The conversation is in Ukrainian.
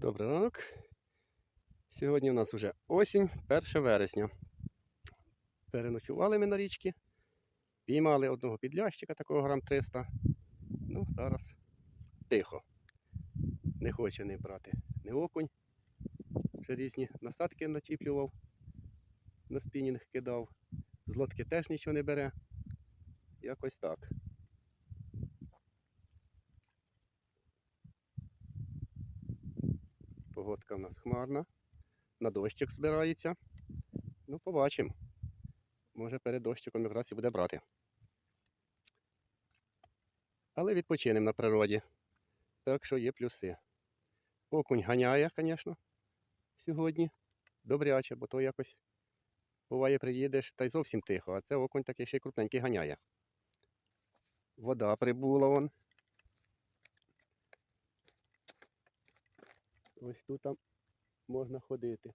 Добрий ранок. Сьогодні у нас вже осінь, 1 вересня. Переночували ми на річці, піймали одного підлящика, такого грам 300. Ну, зараз тихо. Не хоче не брати не окунь. Ще різні насадки начіплював, на спінінг кидав. З лодки теж нічого не бере. Якось так. Погодка в нас хмарна. На дощик збирається. Ну, побачимо. Може перед дощиком якраз і буде брати. Але відпочинемо на природі. Так що є плюси. Окунь ганяє, звісно, сьогодні. Добряче, бо то якось буває, приїдеш та й зовсім тихо, а це окунь такий ще й крупненький ганяє. Вода прибула вон. Ось тут там можна ходити.